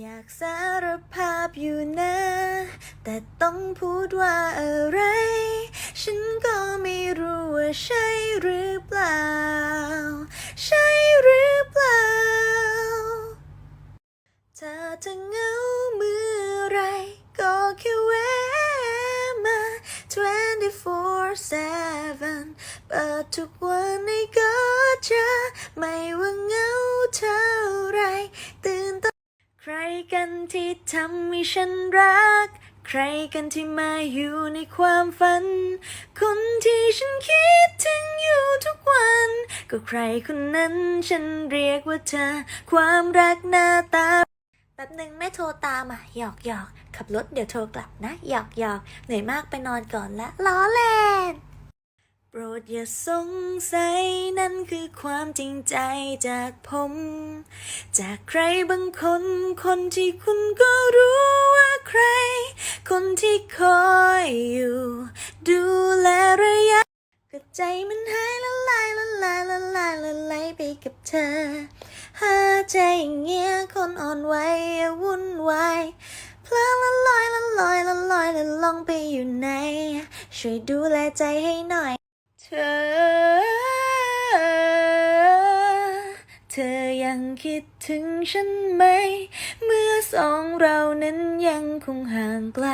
อยากสารภาพอยู่นะ แต่ต้องพูดว่าอะไร ฉันก็ไม่รู้ว่าใช่หรือเปล่า ใช่หรือเปล่าเธอจะเงาเมื่อไรก็แค่แวะมา 24-7เปิดทุกวันในก กันที่ทำให้ฉันรัก ใครกันที่มาอยู่ในความฝัน คนที่ฉันคิดถึงอยู่ทุกวัน ก็ใครคนนั้นฉันเรียกว่าเธอ ความรักหน้าตาแป๊บหนึ่งแม่โทรตามอะหยอกหยอกขับรถเดี๋ยวโทรกลับนะหยอกหยอกเหนื่อยมากไปนอนก่อนละล้อเล่น โปรดอย่าสงสัยนั่นคือความจริงใจจากผม จากใครบางคน คนที่คุณก็รู้ว่าใคร คนที่คอยอยู่ ดูแลระยะก็ใจมันหายละลายละลายละลายละลายไปกับเธอหาใจอย่างเงี้ยคนอ่อนไหววุ่นวายเพลอละลอยละลอยละลอยละลองไปอยู่ไหนช่วยดูแลใจให้หน่อย เธอ เธอยังคิดถึงฉันไหม เมื่อสองเรานั้นยังคงห่างไกล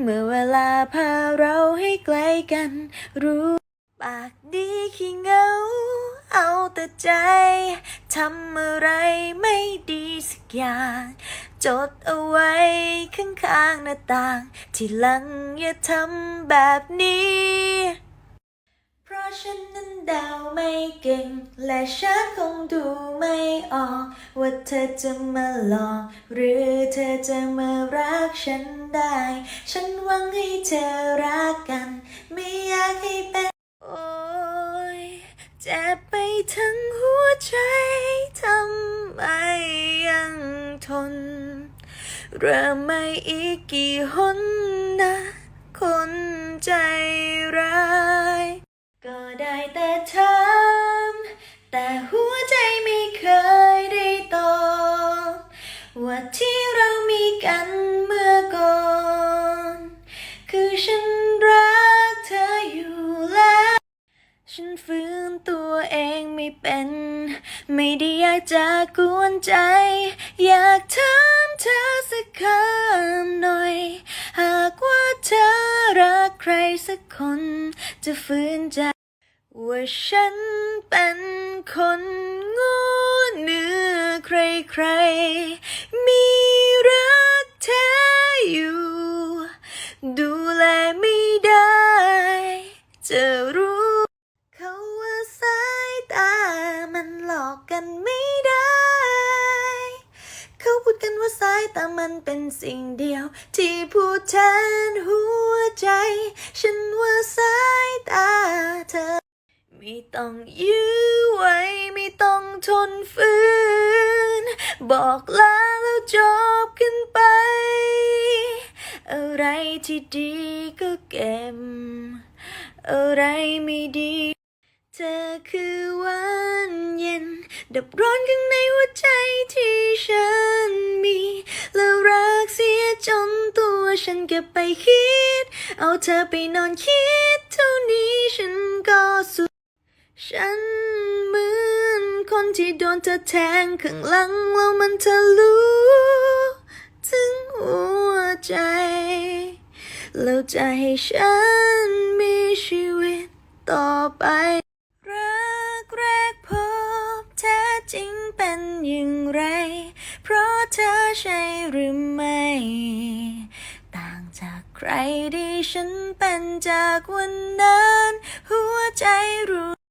เมื่อเวลาพาเราให้ใกลกัน รู้ปากดีขี้เหงา เอาแต่ใจ ทำอะไรไม่ดีสักอย่าง จดเอาไว้ข้างๆหน้าต่าง ที่หลังอย่าทำแบบนี้ ฉันนั้นเดาไม่เก่ง และฉันคงดูไม่ออก ว่าเธอจะมาหลอก หรือเธอจะมารักฉันได้ ฉันหวังให้เธอรักกัน ไม่อยากให้เป็นโอ้ยเจ็บไปทั้งหัวใจทำไมยังทนเริ่มไม่อีกกี่หนนะ คนใจ ที่เรามีกันเมื่อก่อน คือฉันรักเธออยู่แล้ว ฉันฟื้นตัวเองไม่เป็น ไม่ได้อยากจะกวนใจ อยากถามเธอสักคำหน่อย หากว่าเธอรักใครสักคน จะฟื้นใจ ว่าฉันเป็นคนโง่ ใครๆ มีรักแท้อยู่ ดูแลไม่ได้ จะรู้ เขาว่าสายตา มันหลอกกันไม่ได้ เขาพูดกันว่าสายตามันเป็นสิ่งเดียว ที่พูดแทนหัวใจ ฉันว่าสายตาเธอ ไม่ต้องยื้อไว้ ไม่ต้องทนฝืน บอกลาแล้วจบกันไป อะไรที่ดีก็เก็บ อะไรไม่ดี เธอคือวันเย็น ดับร้อนข้างในหัวใจที่ฉันมี แล้วรักเสียจนตัวฉันเก็บไปคิด เอาเธอไปนอนคิดเท่านี้ฉันก็สุดฉันเหมือนคน ที่โดนเธอแทงข้างหลังแล้วมันทะลุถึงหัวใจ แล้วจะให้ฉันมีชีวิตต่อไป รักแรกพบแท้จริงเป็นอย่างไร เพราะเธอใช่หรือไม่ ต่างจากใครที่ฉันเป็นจากวันนั้น หัวใจรู้